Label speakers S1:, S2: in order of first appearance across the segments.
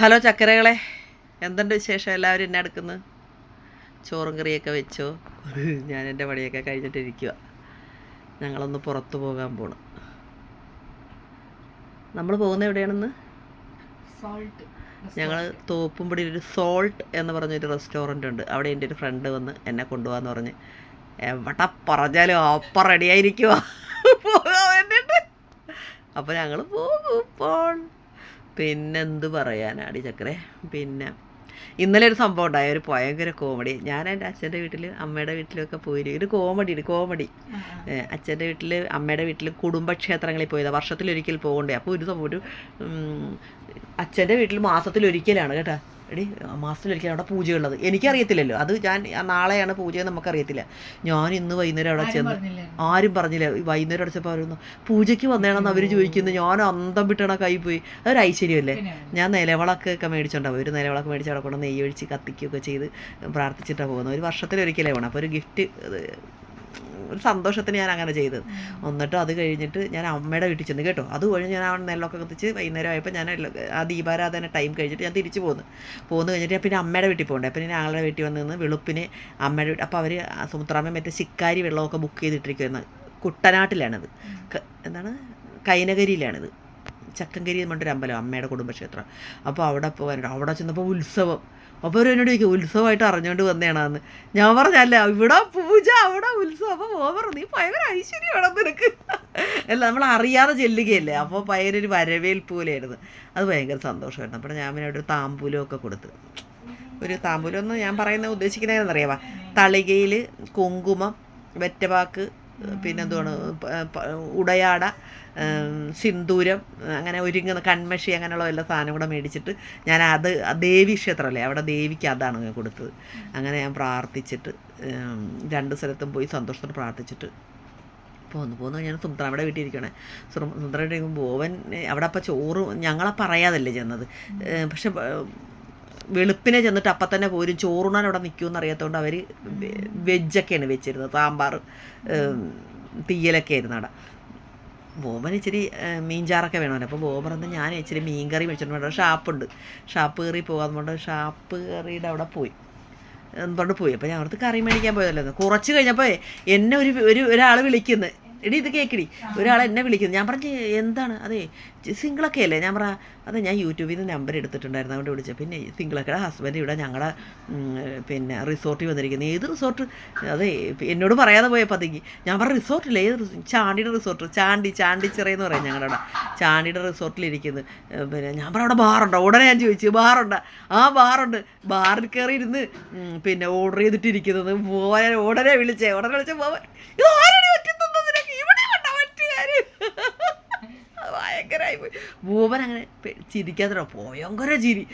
S1: Hello ചക്കരകളെ എന്തുണ്ട് വിശേഷം? എല്ലാവരും എന്നെ എടുക്കുന്നത് ചോറും കറിയൊക്കെ വെച്ചോ? ഞാൻ എന്റെ പണിയൊക്കെ കഴിഞ്ഞിട്ടിരിക്കുക ഞങ്ങളൊന്ന് പുറത്തു പോകാൻ പോണ്. നമ്മൾ പോകുന്നത് എവിടെയാണെന്ന്?
S2: സോൾട്ട്
S1: ഞങ്ങൾ തോപ്പുംപടി ഒരു സോൾട്ട് എന്ന് പറഞ്ഞൊരു റെസ്റ്റോറന്റ് ഉണ്ട്. അവിടെ എന്റെ ഒരു ഫ്രണ്ട് വന്ന് എന്നെ കൊണ്ടുപോകാന്ന് പറഞ്ഞ് എവിടെ പറഞ്ഞാലും അപ്പം റെഡിയായിരിക്കുക പോകാൻ വേണ്ടിയിട്ട് അപ്പോൾ ഞങ്ങൾ പോകും ഇപ്പോൾ. പിന്നെന്ത് പറയാനാടി ചക്കരെ? പിന്നെ ഇന്നലെ ഒരു സംഭവം ഉണ്ടായ. ഒരു ഭയങ്കര കോമഡി. ഞാൻ എന്റെ അച്ഛന്റെ വീട്ടിൽ അമ്മയുടെ വീട്ടിലൊക്കെ പോയി. ഒരു കോമഡി കോമഡി. ഏഹ് അച്ഛന്റെ വീട്ടിൽ അമ്മയുടെ വീട്ടിൽ കുടുംബക്ഷേത്രങ്ങളിൽ പോയതാണ് വർഷത്തിലൊരിക്കൽ പോകണ്ടേ. അപ്പോൾ ഒരു സംഭവം ഒരു അച്ഛന്റെ വീട്ടിൽ മാസത്തിലൊരിക്കലാണ് കേട്ടോ. എടി മാസത്തിലൊരിക്കൽ അവിടെ പൂജയുള്ളത്. എനിക്കറിയത്തില്ലല്ലോ. അത് ഞാൻ നാളെയാണ് പൂജ എന്ന് നമുക്കറിയത്തില്ല. ഞാൻ ഇന്ന് വൈകുന്നേരം അവിടെ ചെന്ന് ആരും പറഞ്ഞില്ല. വൈകുന്നേരം അടച്ചപ്പോൾ അവരൊന്നും പൂജയ്ക്ക് വന്നേണെന്ന് അവർ ചോദിക്കുന്നു. ഞാൻ അന്തം വിട്ടണ കൈ പോയി. അതൊരു ഐശ്വര്യമല്ലേ? ഞാൻ നിലവിളക്കൊക്കെ മേടിച്ചുണ്ടാവും ഒരു നിലവിളക്ക് മേടിച്ച് അവിടെ കൊണ്ട് നെയ്യ് ഒഴിച്ച് കത്തിക്കുകയൊക്കെ ചെയ്ത് പ്രാർത്ഥിച്ചിട്ടാണ് പോകുന്നത്. ഒരു വർഷത്തിലൊരിക്കലേ വേണം അപ്പോൾ ഒരു ഗിഫ്റ്റ് ഒരു സന്തോഷത്തിന് ഞാൻ അങ്ങനെ ചെയ്തത്. എന്നിട്ട് അത് കഴിഞ്ഞിട്ട് ഞാൻ അമ്മയുടെ വീട്ടിൽ ചെന്ന് കേട്ടോ. അത് കഴിഞ്ഞ് ഞാൻ ആ നെല്ലൊക്കെ കത്തിച്ച് വൈകുന്നേരം ആയപ്പോൾ ഞാൻ ആ ദീപാരാധന ടൈം കഴിഞ്ഞിട്ട് ഞാൻ തിരിച്ചു പോന്നു. പോന്നു കഴിഞ്ഞിട്ട് പിന്നെ അമ്മയുടെ വീട്ടിൽ പോകണ്ടേ. അപ്പം ഞാൻ ഞങ്ങളുടെ വീട്ടിൽ വന്ന് നിന്ന് വെളുപ്പിന് അമ്മയുടെ വീട്ടിൽ അപ്പോൾ അവർ സുമുത്രാമ്മ മറ്റേ ശിക്കാരി വെള്ളമൊക്കെ ബുക്ക് ചെയ്തിട്ടിരിക്കുന്നത് കുട്ടനാട്ടിലാണിത്. എന്താണ്? കൈനകരിയിലാണിത് ചക്കങ്കരി എന്ന് പറഞ്ഞൊരു അമ്പലം അമ്മയുടെ കുടുംബക്ഷേത്രം. അപ്പോൾ അവിടെ പോകാനുണ്ട് അവിടെ ചെന്നപ്പോൾ ഉത്സവം. അപ്പോൾ അവർ എന്നോട് ചോദിക്കും ഉത്സവമായിട്ട് അറിഞ്ഞുകൊണ്ട് വന്നതാണെന്ന് ഞാൻ പറഞ്ഞല്ല ഇവിടെ പൂജ അവിടെ ഉത്സവം അപ്പോൾ ഓവർ നീ ഭയങ്കര ഐശ്വര്യമാണ് നിനക്ക്. അല്ല നമ്മൾ അറിയാതെ ചെല്ലുകയല്ലേ അപ്പോൾ ഭയങ്കര ഒരു വരവേൽപ്പ് പോലെയായിരുന്നു. അത് ഭയങ്കര സന്തോഷമായിരുന്നു. അപ്പോൾ ഞാൻ പിന്നെ ഒരു താമ്പൂലമൊക്കെ കൊടുത്ത്. ഒരു താമ്പൂലം എന്ന് ഞാൻ പറയുന്നത് ഉദ്ദേശിക്കുന്നതെന്നറിയാവാ? തളികയിൽ കുങ്കുമം വെറ്റവാക്ക് പിന്നെന്തുവാണ് പ- പ- ഉടയാട സിന്ദൂരം അങ്ങനെ ഒരുങ്ങുന്ന കൺമഷി അങ്ങനെയുള്ള എല്ലാ സാധനം കൂടെ മേടിച്ചിട്ട് ഞാൻ അത് ദേവി ക്ഷേത്രമല്ലേ അവിടെ ദേവിക്ക് അതാണ് ഞാൻ കൊടുത്തത്. അങ്ങനെ ഞാൻ പ്രാർത്ഥിച്ചിട്ട് രണ്ട് സ്ഥലത്തും പോയി സന്തോഷത്തോടെ പ്രാർത്ഥിച്ചിട്ട് പോന്നു. പോന്നു ഞാൻ സുന്ദ്രയുടെ വീട്ടിൽ ഇരിക്കണേ സുന്ദ്രയുടെ ബോവൻ അവിടെ അപ്പം ചോറ് ഞങ്ങളെ പറയാതല്ലേ ചെന്നത്. പക്ഷെ വെളുപ്പിനെ ചെന്നിട്ട് അപ്പം തന്നെ പോരും. ചോറുണ്ണാൻ അവിടെ നിൽക്കുമെന്ന് അറിയാത്തതുകൊണ്ട് അവർ വെജൊക്കെയാണ് വെച്ചിരുന്നത്. സാമ്പാർ തീയലൊക്കെ ആയിരുന്നു അവിടെ. ബോബൻ ഇച്ചിരി മീൻചാറൊക്കെ വേണമല്ലോ അപ്പോൾ ബോബൻ എന്ന് ഞാൻ ഇച്ചിരി മീൻ കറി വെച്ചിട്ടുണ്ട് അവിടെ ഷാപ്പുണ്ട്. ഷാപ്പ് കയറി പോകാൻ കൊണ്ട് ഷാപ്പ് കയറിയുടെ അവിടെ പോയി. എന്തുകൊണ്ട് പോയി. അപ്പോൾ ഞാൻ അവിടുത്തെ കറി മേടിക്കാൻ പോയതല്ലോ കുറച്ച് കഴിഞ്ഞപ്പോൾ എന്നെ ഒരു ഒരു ഒരാൾ വിളിക്കുന്നു. എടി ഇത് കേക്കടി. ഒരാൾ എന്നെ വിളിക്കുന്നു. ഞാൻ പറഞ്ഞു എന്താണ്? അതെ സിംഗിളൊക്കെ അല്ലേ? ഞാൻ പറ അതെ ഞാൻ യൂട്യൂബിൽ നിന്ന് നമ്പർ എടുത്തിട്ടുണ്ടായിരുന്നു. അവിടെ വിളിച്ചത്. പിന്നെ സിംഗിളൊക്കെയുടെ ഹസ്ബൻഡ് ഇവിടെ ഞങ്ങളുടെ പിന്നെ റിസോർട്ടിൽ വന്നിരിക്കുന്നത് ഏത് റിസോർട്ട് അതെ എന്നോട് പറയാതെ പോയപ്പോൾ അതെങ്കിൽ ഞാൻ പറഞ്ഞ റിസോർട്ടില്ല ഏത് ചാണ്ടിയുടെ റിസോർട്ട് ചാണ്ടി ചാണ്ടിച്ചിറയെന്ന് പറയും ഞങ്ങളുടെ അവിടെ ചാണ്ടിയുടെ റിസോർട്ടിലിരിക്കുന്നത് പിന്നെ ഞാൻ പറഞ്ഞ അവിടെ ബാറുണ്ടോ ഉടനെ ഞാൻ ചോദിച്ചു ബാറുണ്ടോ ആ ബാറുണ്ട് ബാറിൽ കയറി ഇരുന്ന് പിന്നെ ഓർഡർ ചെയ്തിട്ടിരിക്കുന്നത്. പോവാൻ ഉടനെ വിളിച്ചേ. ഉടനെ വിളിച്ച പോവാൻ. ഇത് ആരുടെ പറ്റുന്നത് നിനക്ക് ഇവിടെ കണ്ടോ പറ്റുകാര് ഭയങ്കരമായി പോയി ഭൂവൻ അങ്ങനെ ചിരിക്കാത്ത ചിരിക്കാതെ ഭയങ്കര ചിരി.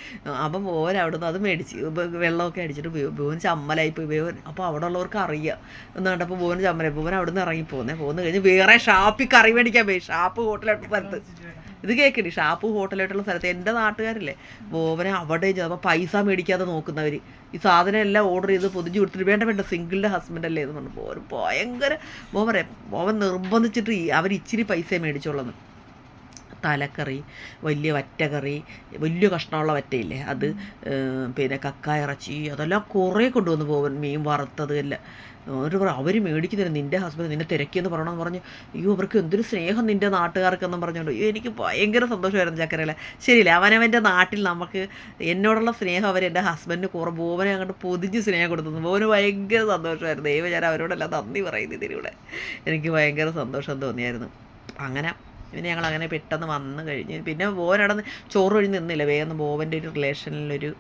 S1: അപ്പം ഭൂവൻ നിന്ന് അത് മേടിച്ച് വെള്ളമൊക്കെ അടിച്ചിട്ട് ഭൂവൻ ചമ്മലായി പോയി. ഭൂവൻ അപ്പോൾ അവിടെ ഉള്ളവർക്ക് അറിയാം. എന്ന് കണ്ടപ്പോൾ ഭൂവൻ ചമ്മലായി. ഭൂവൻ നിന്ന് ഇറങ്ങി പോകുന്നത് പോകുന്ന കഴിഞ്ഞ് വേറെ ഷാപ്പിൽ കറി മേടിക്കാൻ പോയി. ഷാപ്പ് ഹോട്ടലായിട്ടുള്ള സ്ഥലത്ത്. ഇത് കേൾക്കടി ഷാപ്പ് ഹോട്ടലായിട്ടുള്ള സ്ഥലത്ത്. എന്റെ നാട്ടുകാരല്ലേ? ബോവനെ അവിടെ ചിലപ്പോൾ പൈസ മേടിക്കാതെ നോക്കുന്നവർ ഈ സാധനം എല്ലാം ഓർഡർ ചെയ്ത് പൊതിഞ്ഞ് കൊടുത്തിട്ട് വേണ്ട വേണ്ട സിംഗിളിന്റെ ഹസ്ബൻഡ് അല്ലേ എന്ന് പറഞ്ഞു. ബോവൻ ഭയങ്കര ബോവൻ ബോവൻ നിർബന്ധിച്ചിട്ട് അവർ ഇച്ചിരി പൈസ മേടിച്ചോളന്ന്. തലക്കറി വലിയ വറ്റക്കറി വലിയ കഷ്ണമുള്ള വറ്റയില്ലേ? അത് പിന്നെ കക്ക ഇറച്ചി അതെല്ലാം കുറേ കൊണ്ടുവന്ന് പോവൻ മീൻ വറുത്തത് എല്ലാം. ഒരു അവർ മേടിക്കുന്നില്ല. നിന്റെ ഹസ്ബൻഡ് നിന്നെ തിരക്കിയെന്ന് പറയണമെന്ന് പറഞ്ഞു അയ്യോ അവർക്ക് എന്തൊരു സ്നേഹം നിന്റെ നാട്ടുകാർക്കെന്നും പറഞ്ഞുകൊണ്ട്. അയ്യോ എനിക്ക് ഭയങ്കര സന്തോഷമായിരുന്നു ചക്കരയിലെ. ശരിയില്ല? അവനവന്റെ നാട്ടിൽ നമുക്ക് എന്നോടുള്ള സ്നേഹം അവർ എന്റെ ഹസ്ബൻഡിന് കുറേ ബോവനെ അങ്ങോട്ട് പൊതിഞ്ഞ് സ്നേഹം കൊടുത്തു. ബോവന് ഭയങ്കര സന്തോഷമായിരുന്നു. ദൈവം ഞാൻ അവരോടെല്ലാം നന്ദി പറയുന്നു ഇതിലൂടെ. എനിക്ക് ഭയങ്കര സന്തോഷം തോന്നിയായിരുന്നു. അങ്ങനെ പിന്നെ ഞങ്ങൾ അങ്ങനെ പെട്ടെന്ന് വന്നു കഴിഞ്ഞ് പിന്നെ ബോവൻ അവിടെ ചോറ് കഴിഞ്ഞ് നിന്നില്ല. വേഗം ബോവന്റെ ഒരു റിലേഷനിലൊരു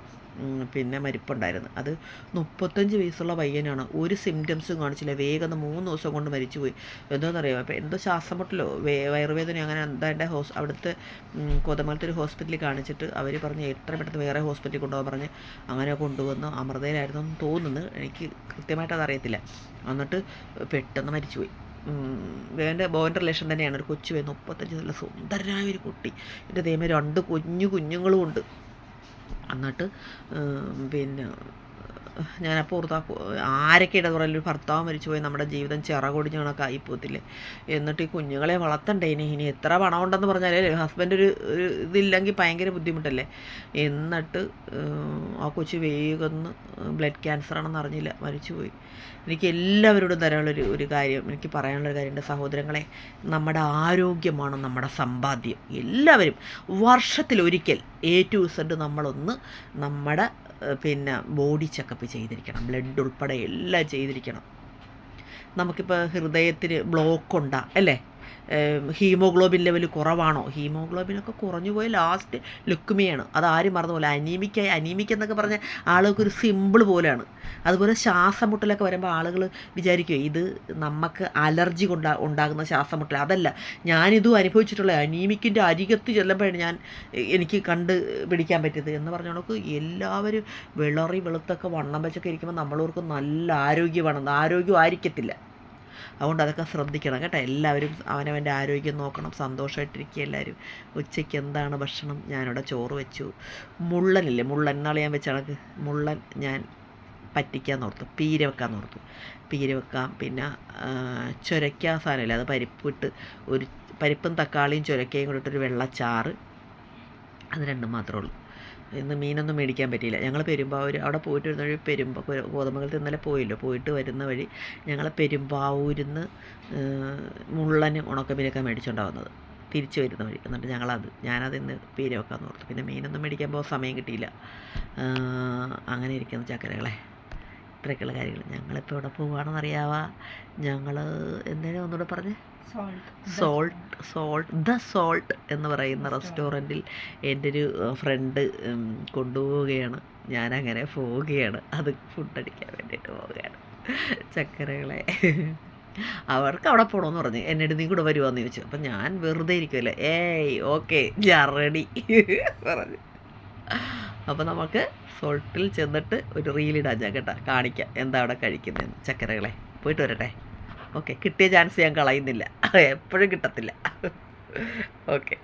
S1: പിന്നെ മരിപ്പുണ്ടായിരുന്നു. അത് മുപ്പത്തഞ്ച് വയസ്സുള്ള പയ്യനാണ്. ഒരു സിംറ്റംസും കാണിച്ചില്ല. വേഗം മൂന്ന് ദിവസം കൊണ്ട് മരിച്ചുപോയി. അറിയാം അപ്പോൾ എന്തോ ശ്വാസം മുട്ടലോ വയറുവേദന അങ്ങനെ എന്താ ഹോസ് അവിടുത്തെ കോതമംഗലത്തെ ഒരു ഹോസ്പിറ്റലിൽ കാണിച്ചിട്ട് അവർ പറഞ്ഞ് എത്ര പെട്ടെന്ന് വേറെ ഹോസ്പിറ്റലിൽ കൊണ്ടുപോകാൻ പറഞ്ഞ് അങ്ങനെ കൊണ്ടുവന്നു. അമൃതയിലായിരുന്നു തോന്നുന്നു. എനിക്ക് കൃത്യമായിട്ട് അതറിയത്തില്ല എന്നിട്ട് പെട്ടെന്ന് മരിച്ചുപോയി. വേന്റെ ബോന്റെ റിലേഷൻ തന്നെയാണ്. ഒരു കൊച്ചു വേണം മുപ്പത്തഞ്ച് നല്ല സുന്ദരനായ ഒരു കുട്ടി. എന്റെ ദൈവം രണ്ട് കുഞ്ഞു കുഞ്ഞുങ്ങളും ഉണ്ട് എന്നിട്ട് പിന്നെ ഞാൻ അപ്പോൾ ഓർത്താ ആരൊക്കെ ഇടതുറയിൽ ഒരു ഭർത്താവ് മരിച്ചു പോയി നമ്മുടെ ജീവിതം ചിറകൊടിഞ്ഞ കണക്കായി ആയിപ്പോത്തില്ലേ എന്നിട്ട് ഈ കുഞ്ഞുങ്ങളെ വളർത്തണ്ടേ ഇനി? ഇനി എത്ര പണം ഉണ്ടെന്ന് പറഞ്ഞാലേ ഹസ്ബൻഡ് ഒരു ഒരു ഇതില്ലെങ്കിൽ ഭയങ്കര ബുദ്ധിമുട്ടല്ലേ? എന്നിട്ട് ആ കൊച്ചു വേഗം ബ്ലഡ് ക്യാൻസർ ആണെന്ന് അറിഞ്ഞില്ല മരിച്ചുപോയി. എനിക്ക് എല്ലാവരോടും തരാനുള്ളൊരു ഒരു കാര്യം എനിക്ക് പറയാനുള്ളൊരു കാര്യം എന്റെ സഹോദരങ്ങളെ നമ്മുടെ ആരോഗ്യമാണ് നമ്മുടെ സമ്പാദ്യം. എല്ലാവരും വർഷത്തിലൊരിക്കൽ എ ടു സെഡ് നമ്മളൊന്ന് നമ്മുടെ പിന്നെ ബോഡി ചെക്കപ്പ് ചെയ്തിരിക്കണം ബ്ലഡ് ഉൾപ്പെടെ എല്ലാം ചെയ്തിരിക്കണം. നമുക്കിപ്പോൾ ഹൃദയത്തിന് ബ്ലോക്ക് ഉണ്ടാ അല്ലേ? ഹീമോഗ്ലോബിൻ ലെവൽ കുറവാണോ? ഹീമോഗ്ലോബിനൊക്കെ കുറഞ്ഞു പോയി ലാസ്റ്റ് ലുക്കുമിയാണ് അത് ആരും മറന്നു പോലെ അനീമിക്ക അനീമിക്ക എന്നൊക്കെ പറഞ്ഞ ആളുകൾക്ക് ഒരു സിമ്പിൾ പോലെയാണ്. അതുപോലെ ശ്വാസമുട്ടലൊക്കെ വരുമ്പോൾ ആളുകൾ വിചാരിക്കും ഇത് നമുക്ക് അലർജി കൊണ്ടാ ഉണ്ടാകുന്ന ശ്വാസമുട്ടൽ അതല്ല ഞാനിതും അനുഭവിച്ചിട്ടുള്ള അനീമിക്കിന്റെ അരികത്ത് ചെല്ലുമ്പോഴാണ് ഞാൻ എനിക്ക് കണ്ട് പിടിക്കാൻ പറ്റിയത്. എന്ന് പറഞ്ഞ കണക്ക് എല്ലാവരും വിളറി വെളുത്തൊക്കെ വണ്ണം വെച്ചൊക്കെ ഇരിക്കുമ്പോൾ നമ്മളവർക്ക് നല്ല ആരോഗ്യമാണ് ആരോഗ്യം ആയിരിക്കത്തില്ല. അതുകൊണ്ട് അതൊക്കെ ശ്രദ്ധിക്കണം കേട്ടോ. എല്ലാവരും അവനവന്റെ ആരോഗ്യം നോക്കണം. സന്തോഷമായിട്ടിരിക്കുക എല്ലാവരും. ഉച്ചയ്ക്ക് എന്താണ് ഭക്ഷണം? ഞാനിവിടെ ചോറ് വെച്ചു. മുള്ളനില്ലേ? മുള്ളൻ. എന്നാളെ ഞാൻ വെച്ച കണക്ക്. മുള്ളൻ ഞാൻ പറ്റിക്കാൻ ഓർത്തു. പീര വെക്കാൻ ഓർത്തു. പീര വെക്കാം. പിന്നെ ചുരയ്ക്ക സാധനമില്ല? അത് പരിപ്പിട്ട് ഒരു പരിപ്പും തക്കാളിയും ചുരക്കയും കൂടെ ഇട്ടൊരു വെള്ളച്ചാറ്. അത് രണ്ടും മാത്രമേ ഉള്ളൂ. ഇന്ന് മീനൊന്നും മേടിക്കാൻ പറ്റിയില്ല. ഞങ്ങൾ പെരുമ്പാവൂർ അവിടെ പോയിട്ട് വരുന്ന വഴി പെരുമ്പ കോതമംഗലത്ത് ഇന്നലെ പോയില്ലോ. പോയിട്ട് വരുന്ന വഴി ഞങ്ങൾ പെരുമ്പാവൂരിൽ നിന്ന് മുള്ളനും ഉണക്കമീനൊക്കെ മേടിച്ചുകൊണ്ടാ വന്നത് തിരിച്ചു വരുന്ന വഴി. എന്നിട്ട് ഞങ്ങളത് ഞാനത് ഇന്ന് പേര് വെക്കാമെന്ന് ഓർത്തു. പിന്നെ മീനൊന്നും മേടിക്കാൻ പോകാൻ സമയം കിട്ടിയില്ല. അങ്ങനെ ഇരിക്കുന്ന ചക്കരകളെ. ഇത്രയൊക്കെയുള്ള കാര്യങ്ങൾ ഞങ്ങളിപ്പോൾ എവിടെ പോവുകയാണെന്ന് അറിയാവാ ഞങ്ങൾ എന്തേലും ഒന്നുകൂടെ പറഞ്ഞേ?
S2: സോൾട്ട്
S1: സോൾട്ട് ദ സോൾട്ട് എന്ന് പറയുന്ന റെസ്റ്റോറന്റിൽ എന്റെ ഒരു ഫ്രണ്ട് കൊണ്ടുപോവുകയാണ്. ഞാനങ്ങനെ പോവുകയാണ്. അത് ഫുഡ് അടിക്കാൻ വേണ്ടിയിട്ട് പോവുകയാണ്. ചക്കരകളെ. അവർക്ക് അവിടെ പോകണമെന്ന് പറഞ്ഞു. എന്നോട് നീ കൂടെ വരുവാന്ന് ചോദിച്ചു. അപ്പം ഞാൻ വെറുതെ ഇരിക്കുമല്ലേ ഏയ് ഓക്കെ ഞാൻ റെഡി പറഞ്ഞു. അപ്പോൾ നമുക്ക് സോൾട്ടിൽ ചെന്നിട്ട് ഒരു റീലിടാൻ ഞാൻ കേട്ടോ. കാണിക്കാം. എന്താ അവിടെ കഴിക്കുന്നതെന്ന്. ചക്കരകളെ. പോയിട്ട് വരട്ടെ. ഓക്കെ കിട്ടിയ ചാൻസ് ഞാൻ കളയുന്നില്ല. എപ്പോഴും കിട്ടത്തില്ല. ഓക്കെ